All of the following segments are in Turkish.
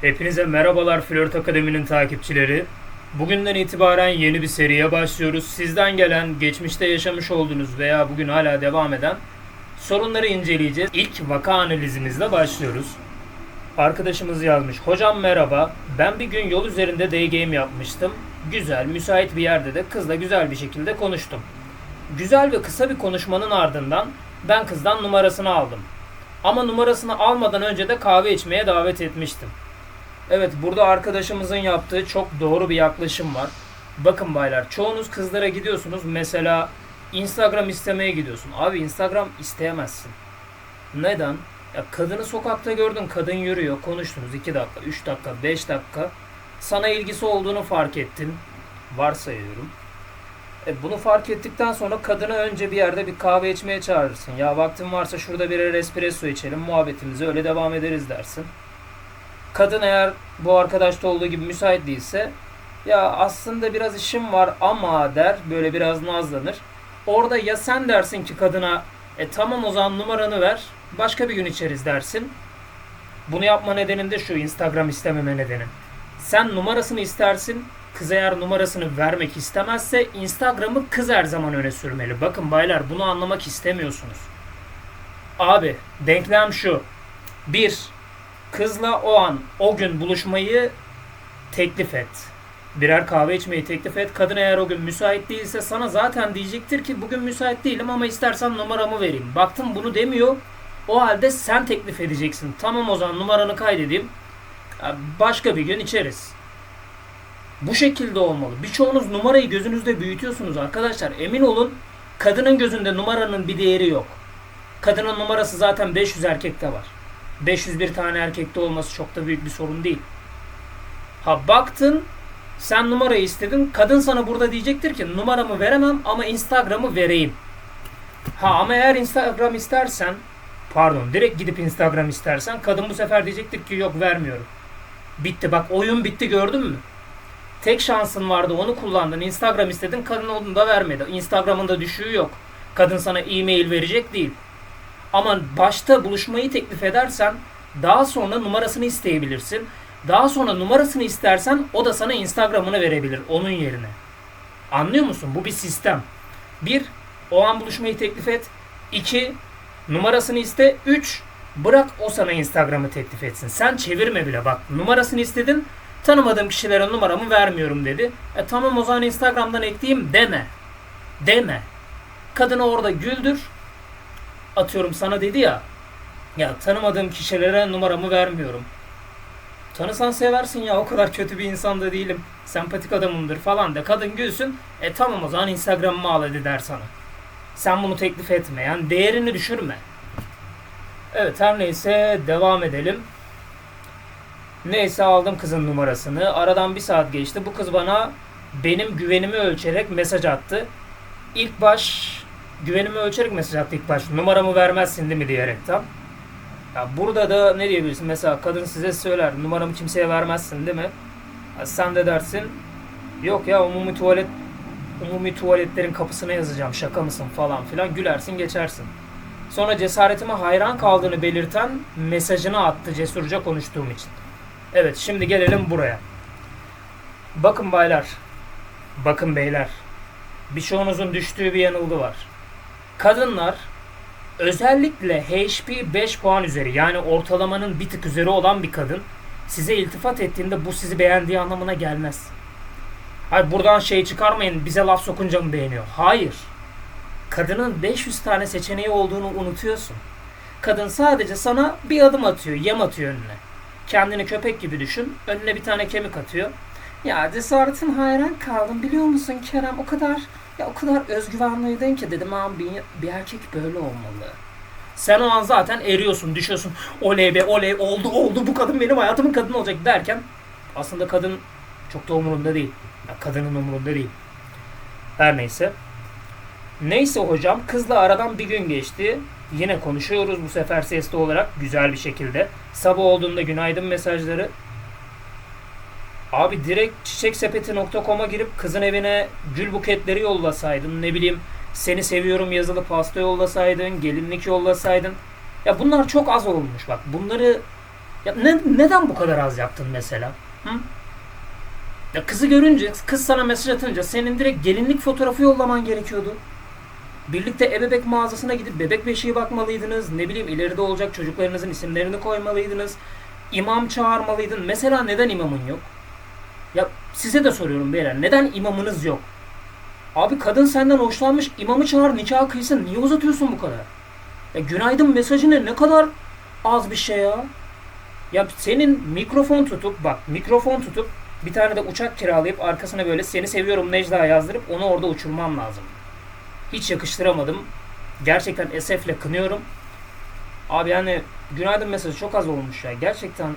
Hepinize merhabalar Flört Akademi'nin takipçileri. Bugünden itibaren yeni bir seriye başlıyoruz. Sizden gelen, geçmişte yaşamış olduğunuz veya bugün hala devam eden sorunları inceleyeceğiz. İlk vaka analizimizle başlıyoruz. Arkadaşımız yazmış. Hocam merhaba. Ben bir gün yol üzerinde day game yapmıştım. Güzel, müsait bir yerde de kızla güzel bir şekilde konuştum. Güzel ve kısa bir konuşmanın ardından ben kızdan numarasını aldım. Ama numarasını almadan önce de kahve içmeye davet etmiştim. Evet burada arkadaşımızın yaptığı çok doğru bir yaklaşım var. Bakın baylar çoğunuz kızlara gidiyorsunuz mesela Instagram istemeye gidiyorsun. Abi Instagram isteyemezsin. Neden? Ya kadını sokakta gördün kadın yürüyor konuştunuz 2 dakika 3 dakika 5 dakika. Sana ilgisi olduğunu fark ettin. Varsayıyorum. E bunu fark ettikten sonra kadını önce bir yerde bir kahve içmeye çağırırsın. Ya vaktin varsa şurada birer espresso içelim muhabbetimize öyle devam ederiz dersin. Kadın eğer bu arkadaşta olduğu gibi müsait değilse ya aslında biraz işim var ama der böyle biraz nazlanır. Orada ya sen dersin ki kadına e tamam o zaman numaranı ver başka bir gün içeriz dersin. Bunu yapma nedenin de şu Instagram istememe nedeni. Sen numarasını istersin kız eğer numarasını vermek istemezse Instagram'ı kız her zaman öne sürmeli. Bakın baylar bunu anlamak istemiyorsunuz. Abi denklem şu. Bir, kızla o an o gün buluşmayı teklif et. Birer kahve içmeyi teklif et. Kadın eğer o gün müsait değilse sana zaten diyecektir ki bugün müsait değilim ama istersen numaramı vereyim. Baktım bunu demiyor. O halde sen teklif edeceksin. Tamam o zaman numaranı kaydedeyim. Başka bir gün içeriz. Bu şekilde olmalı. Birçoğunuz numarayı gözünüzde büyütüyorsunuz arkadaşlar. Emin olun kadının gözünde numaranın bir değeri yok. Kadının numarası zaten 500 erkekte var. 501 tane erkekte olması çok da büyük bir sorun değil. Ha baktın sen numarayı istedin. Kadın sana burada diyecektir ki numaramı veremem ama Instagram'ı vereyim. Ha ama eğer Instagram istersen pardon direkt gidip Instagram istersen kadın bu sefer diyecektir ki yok vermiyorum. Bitti bak oyun bitti gördün mü? Tek şansın vardı onu kullandın. Instagram istedin kadın onu da vermedi. Instagram'ın da düşüğü yok. Kadın sana e-mail verecek değil. Ama başta buluşmayı teklif edersen daha sonra numarasını isteyebilirsin. Daha sonra numarasını istersen o da sana Instagram'ını verebilir onun yerine. Anlıyor musun? Bu bir sistem. Bir, o an buluşmayı teklif et. İki, numarasını iste. Üç, bırak o sana Instagram'ı teklif etsin. Sen çevirme bile bak. Numarasını istedin. Tanımadığım kişilere numaramı vermiyorum dedi. E tamam o zaman Instagram'dan ekleyeyim deme. Deme. Kadını orada güldür atıyorum sana dedi ya ya tanımadığım kişilere numaramı vermiyorum. Tanısan seversin ya o kadar kötü bir insan da değilim. Sempatik adamımdır falan de kadın gülsün. E tamam o zaman Instagram'ımı al hadi der sana. Sen bunu teklif etme yani değerini düşürme. Evet her neyse devam edelim. Neyse aldım kızın numarasını. Aradan bir saat geçti. Bu kız bana benim güvenimi ölçerek mesaj attı. İlk baş güvenimi ölçerek mesaj attı ilk. Numaramı vermezsin değil mi diyerekten. Ya burada da ne diyebilirsin? Mesela kadın size söyler numaramı kimseye vermezsin değil mi? Ya sen de dersin yok ya umumi tuvalet umumi tuvaletlerin kapısına yazacağım şaka mısın falan filan gülersin geçersin. Sonra cesaretime hayran kaldığını belirten mesajını attı cesurca konuştuğum için. Evet şimdi gelelim buraya. Bakın baylar. Bakın beyler. Birçoğunuzun düştüğü bir yanılgı var. Kadınlar özellikle HP 5 puan üzeri yani ortalamanın bir tık üzeri olan bir kadın size iltifat ettiğinde bu sizi beğendiği anlamına gelmez. Hayır buradan şey çıkarmayın bize laf sokunca mı beğeniyor? Hayır. Kadının 500 tane seçeneği olduğunu unutuyorsun. Kadın sadece sana bir adım atıyor, yem atıyor önüne. Kendini köpek gibi düşün, önüne bir tane kemik atıyor. Ya cesaretin hayran kaldım biliyor musun Kerem o kadar ya o kadar özgüvenliydin ki dedim abi bir, bir erkek böyle olmalı. Sen o an zaten eriyorsun, düşüyorsun. Oley be oley oldu oldu bu kadın benim hayatımın kadını olacak derken aslında kadın çok da umurunda değil. Ya kadının umurunda değil. Her neyse. Neyse hocam kızla aradan bir gün geçti. Yine konuşuyoruz bu sefer sesli olarak güzel bir şekilde. Sabah olduğunda günaydın mesajları. Abi direkt çiçeksepeti.com'a girip kızın evine gül buketleri yollasaydın. Ne bileyim seni seviyorum yazılı pasta yollasaydın. Gelinlik yollasaydın. Ya bunlar çok az olmuş bak. Bunları Ya ne, neden bu kadar az yaptın mesela? Hı? Ya kızı görünce, kız sana mesaj atınca senin direkt gelinlik fotoğrafı yollaman gerekiyordu. Birlikte ebebek mağazasına gidip bebek beşiği bakmalıydınız. Ne bileyim ileride olacak çocuklarınızın isimlerini koymalıydınız. İmam çağırmalıydın. Mesela neden imamın yok? Ya size de soruyorum beyler. Neden imamınız yok? Abi kadın senden hoşlanmış. imamı çağır nikah kıysın. Niye uzatıyorsun bu kadar? Ya günaydın mesajı ne? Kadar az bir şey ya. Ya senin mikrofon tutup bak mikrofon tutup bir tane de uçak kiralayıp arkasına böyle seni seviyorum Necla yazdırıp onu orada uçurmam lazım. Hiç yakıştıramadım. Gerçekten esefle kınıyorum. Abi yani günaydın mesajı çok az olmuş ya. Gerçekten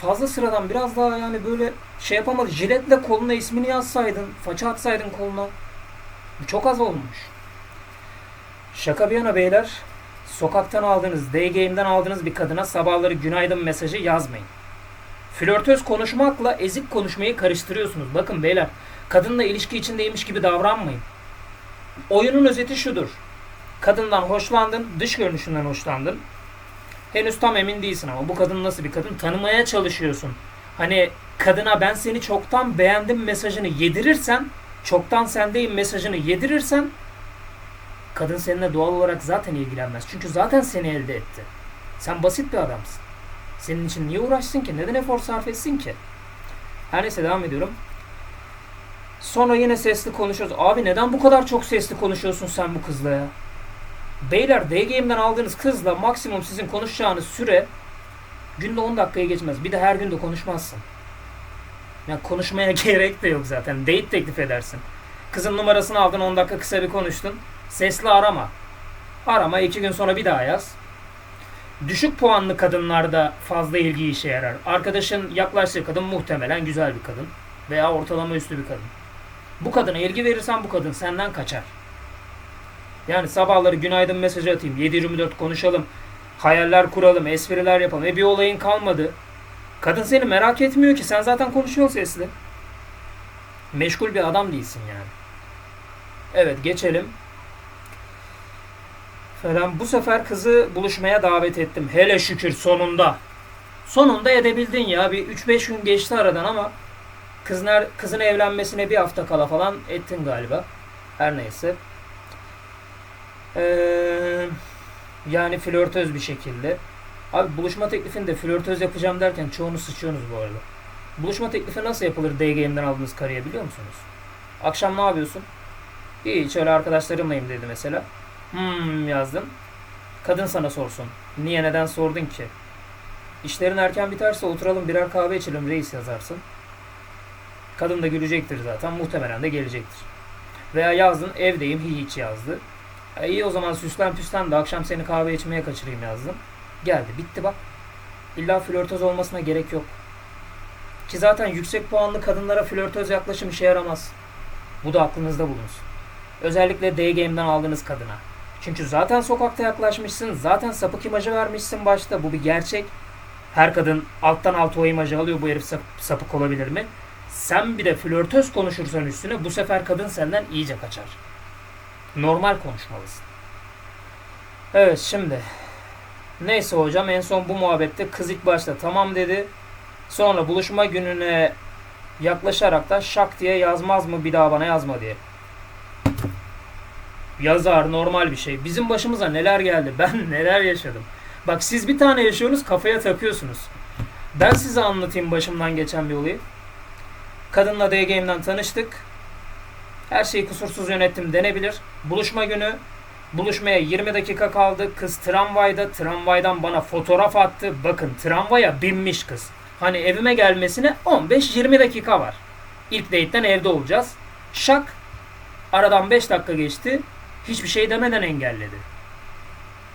fazla sıradan biraz daha yani böyle şey yapamadı. Jiletle koluna ismini yazsaydın. Faça atsaydın koluna. Bu çok az olmuş. Şaka bir yana beyler. Sokaktan aldığınız, day game'den aldığınız bir kadına sabahları günaydın mesajı yazmayın. Flörtöz konuşmakla ezik konuşmayı karıştırıyorsunuz. Bakın beyler, kadınla ilişki içindeymiş gibi davranmayın. Oyunun özeti şudur. Kadından hoşlandın, dış görünüşünden hoşlandın. Henüz tam emin değilsin ama bu kadın nasıl bir kadın tanımaya çalışıyorsun. Hani kadına ben seni çoktan beğendim mesajını yedirirsen, çoktan sendeyim mesajını yedirirsen kadın seninle doğal olarak zaten ilgilenmez. Çünkü zaten seni elde etti. Sen basit bir adamsın. Senin için niye uğraşsın ki? Neden efor sarf etsin ki? Her neyse devam ediyorum. Sonra yine sesli konuşuyoruz. Abi neden bu kadar çok sesli konuşuyorsun sen bu kızla ya? Beyler D-Game'den aldığınız kızla maksimum sizin konuşacağınız süre günde 10 dakikaya geçmez. Bir de her gün de konuşmazsın. Ya konuşmaya gerek de yok zaten. Date teklif edersin. Kızın numarasını aldın 10 dakika kısa bir konuştun. Sesli arama. Arama 2 gün sonra bir daha yaz. Düşük puanlı kadınlarda fazla ilgi işe yarar. Arkadaşın yaklaştığı kadın muhtemelen güzel bir kadın. Veya ortalama üstü bir kadın. Bu kadına ilgi verirsen bu kadın senden kaçar. Yani sabahları günaydın mesajı atayım. 7-24 konuşalım. Hayaller kuralım. Espriler yapalım. E bir olayın kalmadı. Kadın seni merak etmiyor ki. Sen zaten konuşuyorsun sesli. Meşgul bir adam değilsin yani. Evet geçelim. Falan. Bu sefer kızı buluşmaya davet ettim. Hele şükür sonunda. Sonunda edebildin ya. Bir 3-5 gün geçti aradan ama kızın, kızın evlenmesine bir hafta kala falan ettin galiba. Her neyse. Ee, yani flörtöz bir şekilde. Abi buluşma teklifinde flörtöz yapacağım derken çoğunu sıçıyorsunuz bu arada. Buluşma teklifi nasıl yapılır D-Game'den aldığınız karıya biliyor musunuz? Akşam ne yapıyorsun? Hiç öyle arkadaşlarımlayım dedi mesela. Hmm yazdın. Kadın sana sorsun. Niye neden sordun ki? İşlerin erken biterse oturalım birer kahve içelim reis yazarsın. Kadın da gülecektir zaten. Muhtemelen de gelecektir. Veya yazdın evdeyim hiç yazdı. E iyi o zaman süslen püslen de akşam seni kahve içmeye kaçırayım yazdım. Geldi bitti bak. İlla flörtöz olmasına gerek yok. Ki zaten yüksek puanlı kadınlara flörtöz yaklaşım işe yaramaz. Bu da aklınızda bulunsun. Özellikle D-Game'den aldığınız kadına. Çünkü zaten sokakta yaklaşmışsın, zaten sapık imajı vermişsin başta. Bu bir gerçek. Her kadın alttan alta o imajı alıyor. Bu herif sap- sapık olabilir mi? Sen bir de flörtöz konuşursan üstüne bu sefer kadın senden iyice kaçar. Normal konuşmalısın. Evet şimdi. Neyse hocam en son bu muhabbette kız ilk başta tamam dedi. Sonra buluşma gününe yaklaşarak da şak diye yazmaz mı bir daha bana yazma diye. Yazar normal bir şey. Bizim başımıza neler geldi. Ben neler yaşadım. Bak siz bir tane yaşıyorsunuz kafaya takıyorsunuz. Ben size anlatayım başımdan geçen bir olayı. Kadınla D-Game'den tanıştık. Her şeyi kusursuz yönettim denebilir. Buluşma günü buluşmaya 20 dakika kaldı. Kız tramvayda. Tramvaydan bana fotoğraf attı. Bakın tramvaya binmiş kız. Hani evime gelmesine 15-20 dakika var. İlk date'den evde olacağız. Şak. Aradan 5 dakika geçti. Hiçbir şey demeden engelledi.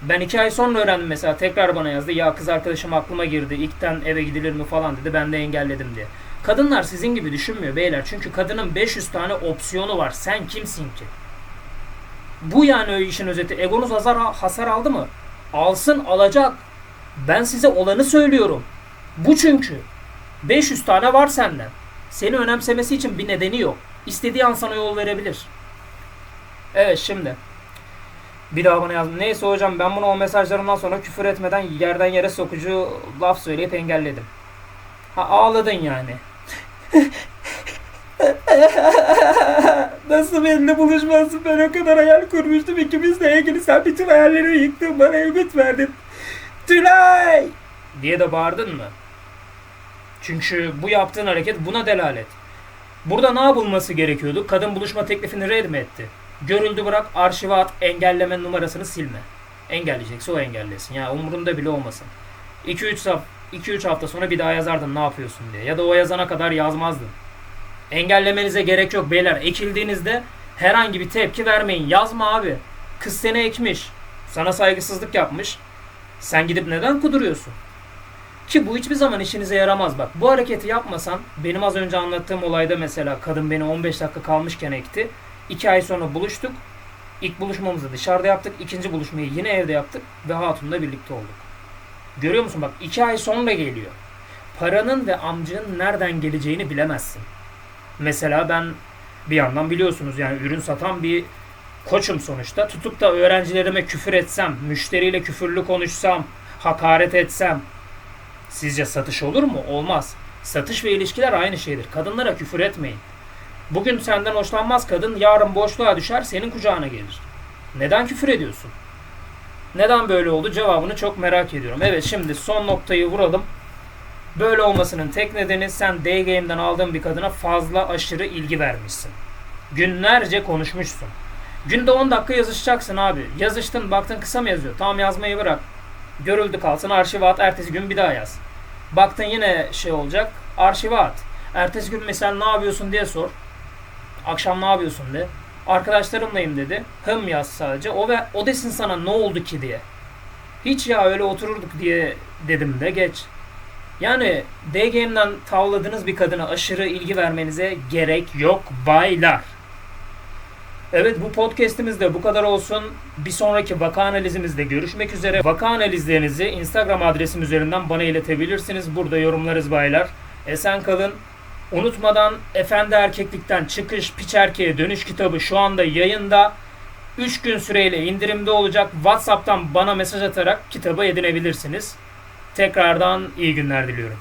Ben iki ay sonra öğrendim mesela tekrar bana yazdı. Ya kız arkadaşım aklıma girdi. İlkten eve gidilir mi falan dedi. Ben de engelledim diye. Kadınlar sizin gibi düşünmüyor beyler. Çünkü kadının 500 tane opsiyonu var. Sen kimsin ki? Bu yani işin özeti. Egonuz hasar, hasar aldı mı? Alsın alacak. Ben size olanı söylüyorum. Bu çünkü. 500 tane var senden. Seni önemsemesi için bir nedeni yok. İstediği an sana yol verebilir. Evet şimdi. Bir daha bana yazdı. Neyse hocam ben bunu o mesajlarımdan sonra küfür etmeden yerden yere sokucu laf söyleyip engelledim. Ha ağladın yani. Nasıl benimle buluşmazsın? Ben o kadar hayal kurmuştum. İkimizle ilgili sen bütün hayallerimi yıktın. Bana ümit verdin. Tülay! Diye de bağırdın mı? Çünkü bu yaptığın hareket buna delalet. Burada ne yapılması gerekiyordu? Kadın buluşma teklifini red mi etti? Görüldü bırak arşive at engelleme numarasını silme. Engelleyecekse o engellesin. Ya umurunda bile olmasın. 2-3 hafta 2-3 hafta sonra bir daha yazardın ne yapıyorsun diye. Ya da o yazana kadar yazmazdın. Engellemenize gerek yok beyler. Ekildiğinizde herhangi bir tepki vermeyin. Yazma abi. Kız seni ekmiş. Sana saygısızlık yapmış. Sen gidip neden kuduruyorsun? Ki bu hiçbir zaman işinize yaramaz bak. Bu hareketi yapmasan benim az önce anlattığım olayda mesela kadın beni 15 dakika kalmışken ekti. 2 ay sonra buluştuk. İlk buluşmamızı dışarıda yaptık. ikinci buluşmayı yine evde yaptık ve hatunla birlikte olduk. Görüyor musun bak 2 ay sonra geliyor. Paranın ve amcının nereden geleceğini bilemezsin. Mesela ben bir yandan biliyorsunuz yani ürün satan bir koçum sonuçta. Tutup da öğrencilerime küfür etsem, müşteriyle küfürlü konuşsam, hakaret etsem sizce satış olur mu? Olmaz. Satış ve ilişkiler aynı şeydir. Kadınlara küfür etmeyin. Bugün senden hoşlanmaz kadın yarın boşluğa düşer senin kucağına gelir. Neden küfür ediyorsun? Neden böyle oldu cevabını çok merak ediyorum. Evet şimdi son noktayı vuralım. Böyle olmasının tek nedeni sen D-Game'den aldığın bir kadına fazla aşırı ilgi vermişsin. Günlerce konuşmuşsun. Günde 10 dakika yazışacaksın abi. Yazıştın baktın kısa mı yazıyor? Tamam yazmayı bırak. Görüldü kalsın arşive at ertesi gün bir daha yaz. Baktın yine şey olacak arşive at. Ertesi gün mesela ne yapıyorsun diye sor. Akşam ne yapıyorsun de. Arkadaşlarımlayım dedi. Hım yaz sadece. O ve o desin sana ne oldu ki diye. Hiç ya öyle otururduk diye dedim de geç. Yani D-Game'den tavladığınız bir kadına aşırı ilgi vermenize gerek yok baylar. Evet bu podcast'imiz de bu kadar olsun. Bir sonraki vaka analizimizde görüşmek üzere. Vaka analizlerinizi Instagram adresim üzerinden bana iletebilirsiniz. Burada yorumlarız baylar. Esen kalın. Unutmadan Efendi Erkeklikten Çıkış Piç Erkeğe Dönüş kitabı şu anda yayında. 3 gün süreyle indirimde olacak. WhatsApp'tan bana mesaj atarak kitabı edinebilirsiniz. Tekrardan iyi günler diliyorum.